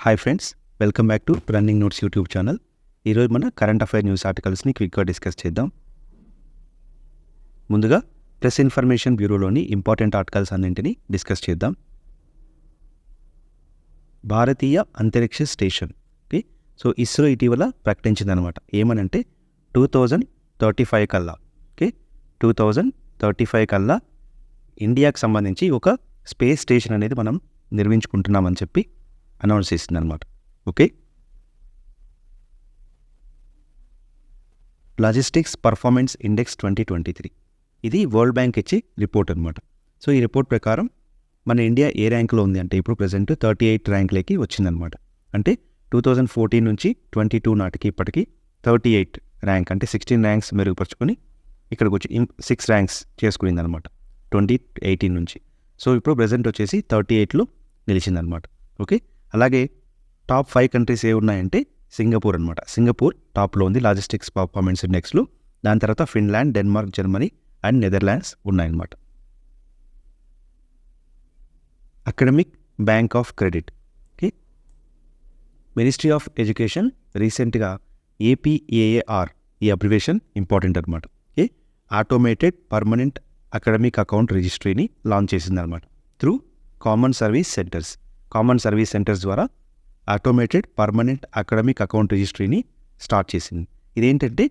Hi friends welcome back to running notes YouTube channel ఈరోజు మన current affair news ఆర్టికల్స్ని క్విక్గా discuss చేద్దాం. ముందుగా ప్రెస్ ఇన్ఫర్మేషన్ బ్యూరోలోని ఇంపార్టెంట్ ఆర్టికల్స్ అన్నింటినీ డిస్కస్ చేద్దాం. భారతీయ అంతరిక్ష స్టేషన్ ఓకే? సో ఇస్రో ఇటీవల ప్రకటించిందనమాట ఏమనంటే టూ థౌజండ్ థర్టీ ఫైవ్ కల్లా okay? Two thousand thirty five కల్లా ఇండియాకి సంబంధించి ఒక స్పేస్ స్టేషన్ అనేది మనం నిర్మించుకుంటున్నామని చెప్పి అనౌన్స్ చేసింది అనమాట okay? Logistics performance index twenty twenty three. ఇది వరల్డ్ బ్యాంక్ ఇచ్చే రిపోర్ట్ అనమాట. సో ఈ రిపోర్ట్ ప్రకారం మన ఇండియా ఏ ర్యాంక్లో ఉంది అంటే ఇప్పుడు ప్రజెంట్ థర్టీ ఎయిట్ ర్యాంక్లోకి వచ్చిందనమాట. అంటే టూ థౌజండ్ ఫోర్టీన్ నుంచి ట్వంటీ టూ నాటికి ఇప్పటికి థర్టీ ఎయిట్ ర్యాంక్ అంటే సిక్స్టీన్ ర్యాంక్స్ మెరుగుపరుచుకొని ఇక్కడికి వచ్చి సిక్స్ ర్యాంక్స్ చేసుకునింది అనమాట ట్వంటీ ఎయిటీన్ నుంచి. సో ఇప్పుడు ప్రజెంట్ వచ్చేసి థర్టీ ఎయిట్లో నిలిచిందనమాట. ఓకే? అలాగే టాప్ ఫైవ్ కంట్రీస్ ఏ ఉన్నాయంటే సింగపూర్ అనమాట సింగపూర్ టాప్లో ఉంది లాజిస్టిక్స్ పర్ఫార్మెన్స్ ఇండెక్స్లో. దాని తర్వాత Finland Denmark Germany and Netherlands ఉన్నాయన్నమాట. Academic bank of credit. Okay. Ministry of education రీసెంట్గా ఏపీఏఏఆర్ ఈ అబ్రివేషన్ ఇంపార్టెంట్ అనమాట okay. Automated permanent academic account రిజిస్ట్రీని launch చేసిందనమాట through common service centres. Common service centres ద్వారా automated permanent academic account రిజిస్ట్రీని start చేసింది. ఇదేంటంటే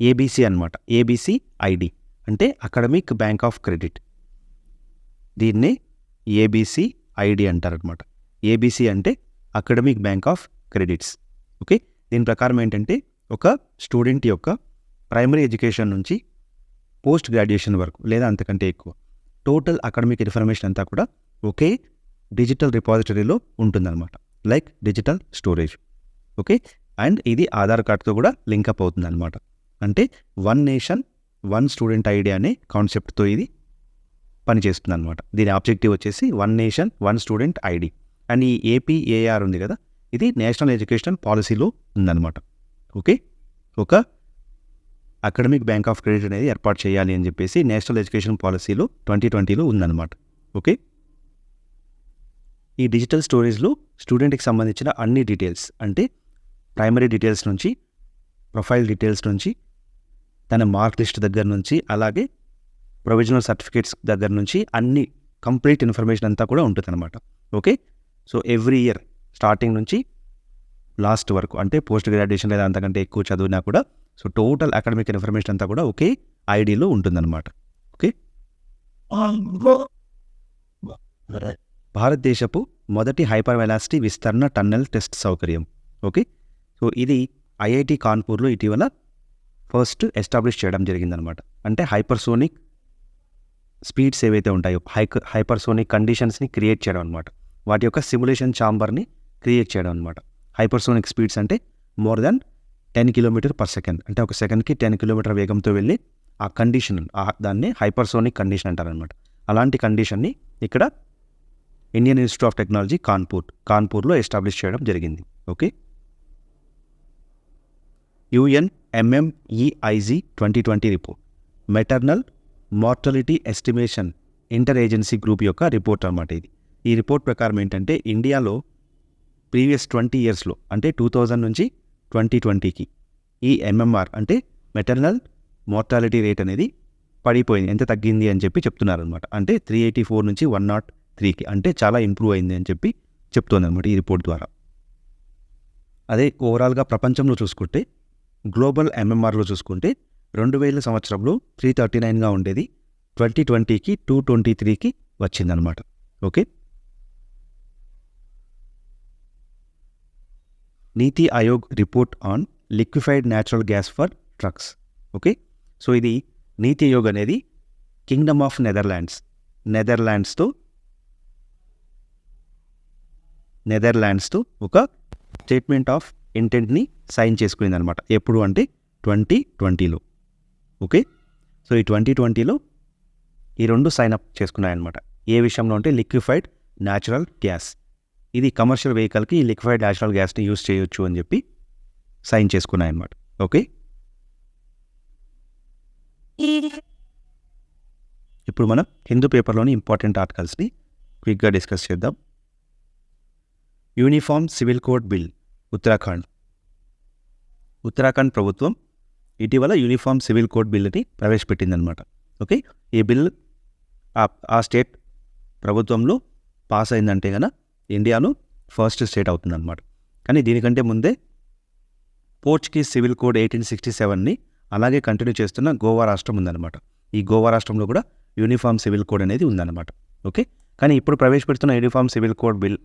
ABC అనమాట ఏబీసీ ఐడి అంటే అకాడమిక్ బ్యాంక్ ఆఫ్ క్రెడిట్ దీన్నే ఏబీసీ ఐడి అంటారనమాట ఏబీసీ అంటే academic bank of credits okay? దీని ప్రకారం ఏంటంటే ఒక స్టూడెంట్ యొక్క ప్రైమరీ ఎడ్యుకేషన్ నుంచి పోస్ట్ గ్రాడ్యుయేషన్ వరకు లేదా అంతకంటే ఎక్కువ టోటల్ అకాడమిక్ ఇన్ఫర్మేషన్ అంతా కూడా ఒకే డిజిటల్ రిపాజిటరీలో ఉంటుందన్నమాట. Like digital storage. Okay? And ఇది ఆధార్ కార్డ్తో కూడా లింకప్ అవుతుంది అనమాట అంటే one nation one student ID అనే కాన్సెప్ట్తో ఇది పనిచేస్తుంది అనమాట దీని ఆబ్జెక్టివ్ వచ్చేసి one nation one student ID. And ఈ ఏపీఏఆర్ ఉంది కదా? ఇది నేషనల్ ఎడ్యుకేషన్ పాలసీలో ఉందన్నమాట. ఓకే? ఒక అకాడమిక్ బ్యాంక్ ఆఫ్ క్రెడిట్ అనేది ఏర్పాటు చేయాలి అని చెప్పేసి నేషనల్ ఎడ్యుకేషన్ పాలసీలో ట్వంటీ ట్వంటీలో ఉందన్నమాట. ఓకే? ఈ డిజిటల్ స్టోరేజ్లో స్టూడెంట్కి సంబంధించిన అన్ని డీటెయిల్స్ అంటే ప్రైమరీ డీటెయిల్స్ నుంచి ప్రొఫైల్ డీటెయిల్స్ నుంచి తన మార్క్ లిస్ట్ దగ్గర నుంచి అలాగే ప్రొవిజనల్ సర్టిఫికేట్స్ దగ్గర నుంచి అన్ని కంప్లీట్ ఇన్ఫర్మేషన్ అంతా కూడా ఉంటుందన్నమాట. Okay so every year starting నుంచి లాస్ట్ వరకు అంటే పోస్ట్ గ్రాడ్యుయేషన్ లేదా అంతకంటే ఎక్కువ చదివినా కూడా సో టోటల్ అకాడమిక్ ఇన్ఫర్మేషన్ అంతా కూడా ఒకే ఐడిలో ఉంటుందన్నమాట. ఓకే భారతదేశపు మొదటి హైపర్ వెలాసిటీ విస్తరణ టన్నెల్ టెస్ట్ సౌకర్యం. ఓకే? సో ఇది ఐఐటి కాన్పూర్లో ఇటీవల ఫస్ట్ ఎస్టాబ్లిష్ చేయడం జరిగిందనమాట. అంటే హైపర్సోనిక్ స్పీడ్స్ ఏవైతే ఉంటాయో హై హైపర్సోనిక్ కండిషన్స్ని క్రియేట్ చేయడం అనమాట. వాటి యొక్క సిమ్యులేషన్ ఛాంబర్ని క్రియేట్ చేయడం అనమాట. హైపర్సోనిక్ స్పీడ్స్ అంటే more than ten kilometre per second. అంటే ఒక సెకండ్కి టెన్ కిలోమీటర్ వేగంతో వెళ్ళి ఆ కండిషన్ దాన్ని హైపర్సోనిక్ కండిషన్ అంటారనమాట. అలాంటి కండిషన్ని ఇక్కడ Indian institute of technology Kanpur కాన్పూర్లో establish చేయడం జరిగింది. Okay UN MMEIG twenty twenty report maternal mortality estimation inter agency group యొక్క రిపోర్ట్ అనమాట ఇది. ఈ రిపోర్ట్ ప్రకారం ఏంటంటే ఇండియాలో ప్రీవియస్ ట్వంటీ ఇయర్స్లో అంటే టూ థౌజండ్ నుంచి ట్వంటీ ట్వంటీకి ఈ ఎంఎంఆర్ అంటే మెటర్నల్ మార్టాలిటీ రేట్ అనేది పడిపోయింది. ఎంత తగ్గింది అని చెప్పి చెప్తున్నారనమాట అంటే త్రీ ఎయిటీ ఫోర్ నుంచి వన్ నాట్ త్రీకి. అంటే చాలా ఇంప్రూవ్ అయింది అని చెప్పి చెప్తోంది అనమాట ఈ రిపోర్ట్ ద్వారా. అదే ఓవరాల్గా ప్రపంచంలో చూసుకుంటే గ్లోబల్ ఎంఎంఆర్లో చూసుకుంటే రెండు వేల సంవత్సరంలో త్రీ థర్టీ నైన్గా ఉండేది ట్వంటీ ట్వంటీకి టూ ట్వంటీ త్రీకి వచ్చిందనమాట okay? NITI Aayog report on liquefied natural gas for trucks. Okay? So ఇది నీతి ఆయోగ్ అనేది కింగ్డమ్ ఆఫ్ నెదర్లాండ్స్. నెదర్లాండ్స్తో నెదర్లాండ్స్తో ఒక స్టేట్మెంట్ ఆఫ్ ఇంటెంట్ని సైన్ చేసుకునేది అనమాట ఎప్పుడు అంటే ట్వంటీ ట్వంటీలో. ఓకే? సో ఈ ట్వంటీ ట్వంటీలో ఈ రెండు సైన్ అప్ చేసుకున్నాయన్నమాట. ఏ విషయంలో అంటే లిక్విఫైడ్ న్యాచురల్ గ్యాస్. ఇది కమర్షియల్ వెహికల్కి ఈ లిక్విఫైడ్ న్యాచురల్ గ్యాస్ని యూజ్ చేయొచ్చు అని చెప్పి సైన్ చేసుకున్నాయన్నమాట. ఓకే? ఇప్పుడు మనం హిందూ పేపర్లోని ఇంపార్టెంట్ ఆర్టికల్స్ని క్విక్గా డిస్కస్ చేద్దాం. Uniform civil code bill Uttarakhand. Uttarakhand ప్రభుత్వం ఇటీవల యూనిఫామ్ సివిల్ కోడ్ బిల్ని ప్రవేశపెట్టిందనమాట ఓకే? ఈ బిల్ ఆ- ఆ స్టేట్ ప్రభుత్వంలో పాస్ అయిందంటే కనుక ఇండియాలో ఫస్ట్ స్టేట్ అవుతుందన్నమాట. కానీ దీనికంటే ముందే Portuguese civil code eighteen sixty సెవెన్ని అలాగే కంటిన్యూ చేస్తున్న గోవా రాష్ట్రం ఉందన్నమాట. ఈ గోవా రాష్ట్రంలో కూడా యూనిఫామ్ సివిల్ కోడ్ అనేది ఉందన్నమాట. ఓకే? కానీ ఇప్పుడు ప్రవేశపెడుతున్న uniform civil code bill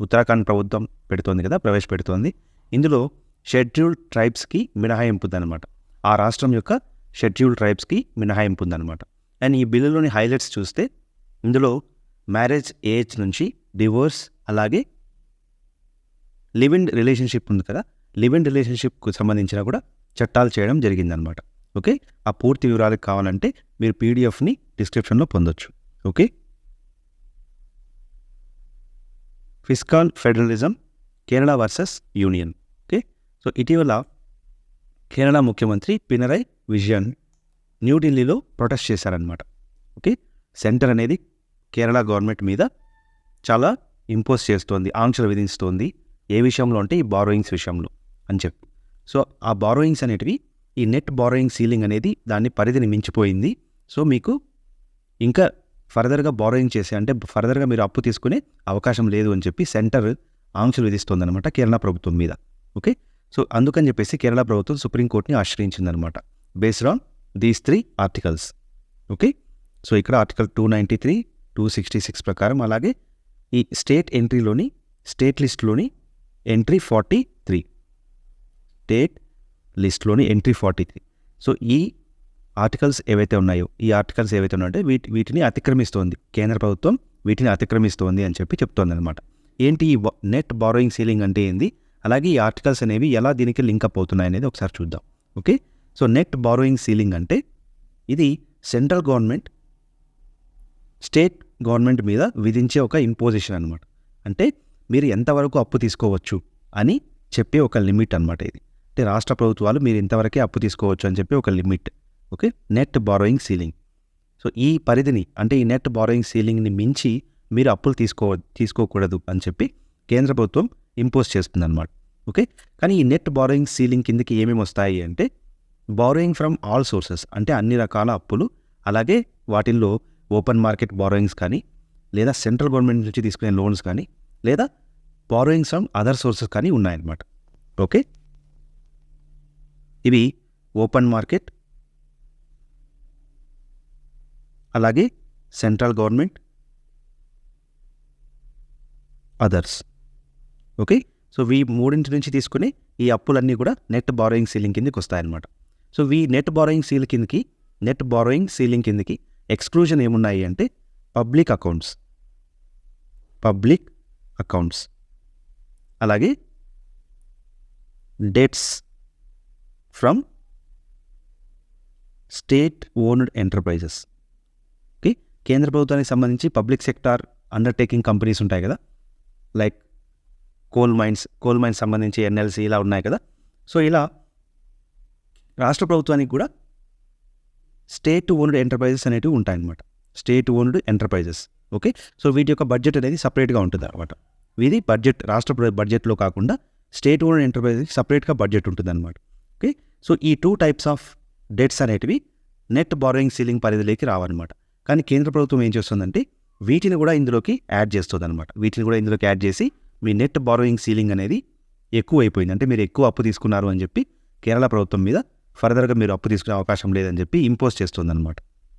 Uttarakhand ప్రభుత్వం పెడుతోంది కదా ప్రవేశపెడుతోంది. ఇందులో షెడ్యూల్డ్ ట్రైబ్స్కి మినహాయింపు ఉందన్నమాట. ఆ రాష్ట్రం యొక్క షెడ్యూల్డ్ ట్రైబ్స్కి మినహాయింపు ఉందన్నమాట. అండ్ ఈ బిల్లులోని హైలైట్స్ చూస్తే ఇందులో మ్యారేజ్ ఏజ్ నుంచి డివోర్స్ అలాగే లివ్ ఇన్ రిలేషన్షిప్ ఉంది కదా లివ్ ఇన్ రిలేషన్షిప్కు సంబంధించిన కూడా చట్టాలు చేయడం జరిగిందనమాట ఓకే? ఆ పూర్తి వివరాలకు కావాలంటే మీరు పీడిఎఫ్ని డిస్క్రిప్షన్లో పొందొచ్చు. Okay? Fiscal federalism Kerala versus union okay so ఇటీవల కేరళ ముఖ్యమంత్రి పినరై విజయన్ న్యూఢిల్లీలో ప్రొటెస్ట్ చేశారనమాట ఓకే సెంటర్ అనేది కేరళ గవర్నమెంట్ మీద చాలా ఇంపోజ్ చేస్తోంది ఆంక్షలు విధిస్తోంది. ఏ విషయంలో అంటే ఈ బారోయింగ్స్ విషయంలో అని చెప్పి. సో ఆ బారోయింగ్స్ అనేటివి ఈ నెట్ బారోయింగ్ సీలింగ్ అనేది దాని పరిధిని మించిపోయింది. సో మీకు ఇంకా ఫర్దర్గా బారోయింగ్ చేసే అంటే ఫర్దర్గా మీరు అప్పు తీసుకునే అవకాశం లేదు అని చెప్పి సెంటర్ ఆంక్షలు విధిస్తోందనమాట కేరళ ప్రభుత్వం మీద. ఓకే? సో అందుకని చెప్పేసి కేరళ ప్రభుత్వం సుప్రీంకోర్టుని ఆశ్రయించిందనమాట based on these three articles. Okay? So ఇక్కడ article two ninety three two sixty six ప్రకారం అలాగే ఈ స్టేట్ ఎంట్రీలోని స్టేట్ లిస్ట్లోని ఎంట్రీ ఫార్టీ త్రీ. స్టేట్ లిస్ట్లోని ఎంట్రీ ఫార్టీ త్రీ. సో ఈ ఆర్టికల్స్ ఏవైతే ఉన్నాయో ఈ ఆర్టికల్స్ ఏవైతే ఉన్నాయో వీటి వీటిని అతిక్రమిస్తోంది. కేంద్ర ప్రభుత్వం వీటిని అతిక్రమిస్తోంది అని చెప్పి చెప్తోంది అనమాట ఏంటి ఈ నెట్ బారోయింగ్ సీలింగ్ అంటే ఏంది? అలాగే ఈ ఆర్టికల్స్ అనేవి ఎలా దీనికి లింకప్ అవుతున్నాయి అనేది ఒకసారి చూద్దాం. Okay? So net borrowing ceiling అంటే ఇది సెంట్రల్ గవర్నమెంట్ స్టేట్ గవర్నమెంట్ మీద విధించే ఒక ఇంపోజిషన్ అనమాట అంటే మీరు ఎంతవరకు అప్పు తీసుకోవచ్చు అని చెప్పే ఒక లిమిట్ అనమాట ఇది. అంటే రాష్ట్ర ప్రభుత్వాలు మీరు ఇంతవరకే అప్పు తీసుకోవచ్చు అని చెప్పి ఒక limit. Okay? Net borrowing ceiling. So ఈ పరిధిని అంటే ఈ నెట్ బారోయింగ్ సీలింగ్ని మించి మీరు అప్పులు తీసుకో తీసుకోకూడదు అని చెప్పి కేంద్ర ప్రభుత్వం ఇంపోజ్ చేస్తుంది అనమాట ఓకే? కానీ ఈ నెట్ బారోయింగ్ సీలింగ్ కిందకి ఏమేమి వస్తాయి అంటే బారోయింగ్ ఫ్రమ్ ఆల్ సోర్సెస్ అంటే అన్ని రకాల అప్పులు అలాగే వాటిల్లో ఓపెన్ మార్కెట్ బారోయింగ్స్ కానీ లేదా సెంట్రల్ గవర్నమెంట్ నుంచి తీసుకునే లోన్స్ కానీ లేదా బారోయింగ్స్ ఫ్రమ్ అదర్ సోర్సెస్ కానీ ఉన్నాయన్నమాట. ఓకే? ఇవి ఓపెన్ మార్కెట్ అలాగే central government others. Okay? So ఈ మూడింటి నుంచి తీసుకుని ఈ అప్పులన్నీ కూడా నెట్ బారోయింగ్ సీలింగ్ కిందకి వస్తాయన్నమాట. సో ఈ నెట్ బారోయింగ్ సీల్ కిందకి నెట్ బారోయింగ్ సీలింగ్ కిందకి ఎక్స్క్లూజన్ ఏమున్నాయి అంటే పబ్లిక్ అకౌంట్స్. Public accounts. అలాగే debts from state owned enterprises. కేంద్ర ప్రభుత్వానికి సంబంధించి పబ్లిక్ సెక్టార్ అండర్టేకింగ్ కంపెనీస్ ఉంటాయి కదా? Like coal mines coal mines సంబంధించి ఎన్ఎల్సి ఇలా ఉన్నాయి కదా? సో ఇలా రాష్ట్ర ప్రభుత్వానికి కూడా స్టేట్ ఓన్డ్ ఎంటర్ప్రైజెస్ అనేటివి ఉంటాయన్నమాట. State owned enterprises okay so వీటి యొక్క బడ్జెట్ అనేది సపరేట్గా ఉంటుంది అనమాట ఇది బడ్జెట్ రాష్ట్ర బడ్జెట్లో కాకుండా స్టేట్ ఓన్డ్ ఎంటర్ప్రైజెస్ సపరేట్గా బడ్జెట్ ఉంటుంది అనమాట ఓకే సో ఈ టూ టైప్స్ ఆఫ్ డెట్స్ అనేటివి నెట్ బారోయింగ్ సీలింగ్ పరిధిలోకి రావన్నమాట. కానీ కేంద్ర ప్రభుత్వం ఏం చేస్తుందంటే వీటిని కూడా ఇందులోకి యాడ్ చేస్తుంది అనమాట వీటిని కూడా ఇందులోకి యాడ్ చేసి మీ నెట్ బారోయింగ్ సీలింగ్ అనేది ఎక్కువ అయిపోయింది అంటే మీరు ఎక్కువ అప్పు తీసుకున్నారు అని చెప్పి కేరళ ప్రభుత్వం మీద ఫర్దర్గా మీరు అప్పు తీసుకునే అవకాశం లేదని చెప్పి ఇంపోజ్ చేస్తుందన్నమాట.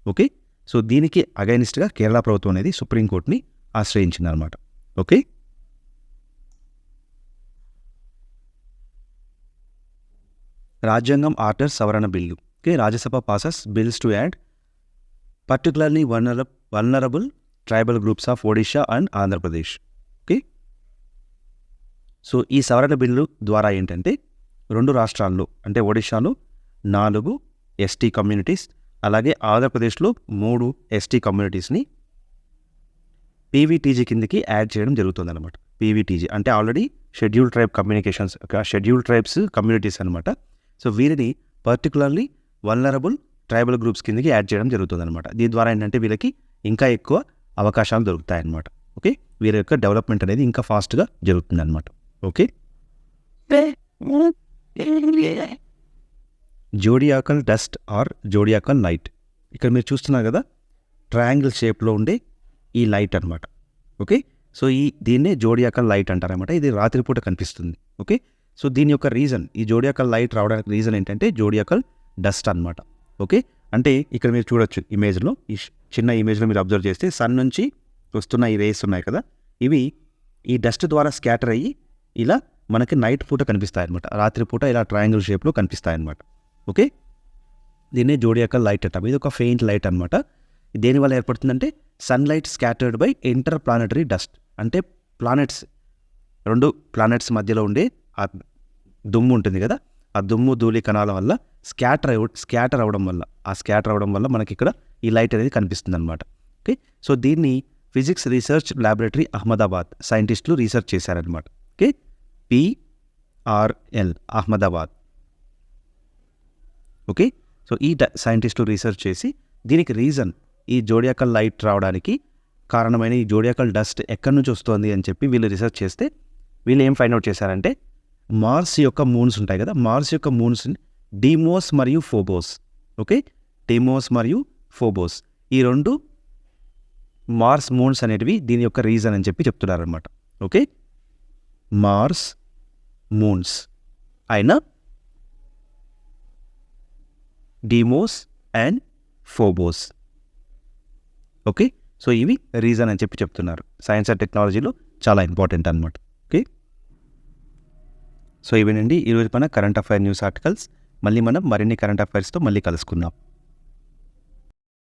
ఓకే? సో దీనికి అగైనిస్ట్గా కేరళ ప్రభుత్వం అనేది సుప్రీంకోర్టుని ఆశ్రయించింది అనమాట ఓకే? రాజ్యాంగం ఆర్డర్ సవరణ bill. Okay? Rajya Sabha passes bills to add particularly vulnera vulnerable tribal groups of Odisha and Andhra Pradesh okay so ఈ సవరణ బిల్లు ద్వారా ఏంటంటే రెండు రాష్ట్రాల్లో అంటే ఒడిశాలో నాలుగు ఎస్టీ కమ్యూనిటీస్ అలాగే ఆంధ్రప్రదేశ్లో మూడు ఎస్టీ కమ్యూనిటీస్ని పీవీటీజీ కిందకి యాడ్ చేయడం జరుగుతుందన్నమాట. పీవీటీజీ అంటే already schedule tribe communications schedule tribes communities అనమాట సో వీరిని పర్టికులర్లీ వల్నరబుల్ ట్రైబల్ గ్రూప్స్ కిందకి యాడ్ చేయడం జరుగుతుందన్నమాట. దీని ద్వారా ఏంటంటే వీళ్ళకి ఇంకా ఎక్కువ అవకాశాలు దొరుకుతాయన్నమాట. ఓకే? వీరి యొక్క డెవలప్మెంట్ అనేది ఇంకా ఫాస్ట్గా జరుగుతుంది అనమాట okay? Zodiacal dust or zodiacal light. ఇక్కడ మీరు చూస్తున్నారు కదా? ట్రయాంగిల్ షేప్లో ఉండే ఈ లైట్ అనమాట ఓకే? సో ఈ దీన్నే జోడియాకల్ లైట్ అంటారనమాట ఇది రాత్రిపూట కనిపిస్తుంది. ఓకే? సో దీని యొక్క రీజన్ ఈ జోడియాకల్ లైట్ రావడానికి రీజన్ ఏంటంటే జోడియాకల్ డస్ట్ అన్నమాట. ఓకే? అంటే ఇక్కడ మీరు చూడొచ్చు ఇమేజ్లో. ఈ చిన్న ఇమేజ్లో మీరు అబ్జర్వ్ చేస్తే సన్ నుంచి వస్తున్న ఈ రేస్ ఉన్నాయి కదా? ఇవి ఈ డస్ట్ ద్వారా స్కాటర్ అయ్యి ఇలా మనకి నైట్ పూట కనిపిస్తాయి అనమాట రాత్రిపూట ఇలా ట్రయాంగిల్ షేప్లో కనిపిస్తాయి అనమాట ఓకే? దీన్నే జోడియాకల్ లైట్ అంటాం. ఇది ఒక ఫెయింట్ లైట్ అనమాట దేనివల్ల ఏర్పడుతుందంటే sunlight scattered by interplanetary dust. అంటే ప్లానెట్స్ రెండు ప్లానెట్స్ మధ్యలో ఉండే ఆ దుమ్ము ఉంటుంది కదా? ఆ దుమ్ము ధూళి కణాల వల్ల స్కాటర్ స్కాటర్ అవ్వడం వల్ల ఆ స్కాటర్ అవ్వడం వల్ల మనకి ఇక్కడ ఈ లైట్ అనేది కనిపిస్తుంది అనమాట ఓకే? సో దీన్ని ఫిజిక్స్ రీసెర్చ్ ల్యాబొరేటరీ అహ్మదాబాద్ సైంటిస్టులు రీసెర్చ్ చేశారనమాట okay? PRL Ahmedabad. Okay? So ఈ సైంటిస్టులు రీసెర్చ్ చేసి దీనికి రీజన్ ఈ జోడియాకల్ లైట్ రావడానికి కారణమైన ఈ జోడియాకల్ డస్ట్ ఎక్కడి నుంచి వస్తుంది అని చెప్పి వీళ్ళు రీసెర్చ్ చేస్తే వీళ్ళు ఏం ఫైండ్ అవుట్ చేశారంటే మార్స్ యొక్క మూన్స్ ఉంటాయి కదా మార్స్ యొక్క మూన్స్ని డిమోస్ మరియు ఫోబోస్. ఓకే? డిమోస్ మరియు ఫోబోస్. ఈ రెండు మార్స్ మూన్స్ అనేటివి దీని యొక్క రీజన్ అని చెప్పి చెప్తున్నారనమాట ఓకే? Mars moons. అయినా Deimos and Phobos. Okay? So ఇవి రీజన్ అని చెప్పి చెప్తున్నారు. సైన్స్ అండ్ టెక్నాలజీలో చాలా ఇంపార్టెంట్ అనమాట ఓకే? సో ఇవేనండి ఈరోజు మన కరెంట్ అఫైర్ న్యూస్ ఆర్టికల్స్. మళ్ళీ మనం మరిన్ని కరెంట్ అఫైర్స్తో మళ్ళీ కలుసుకుందాం.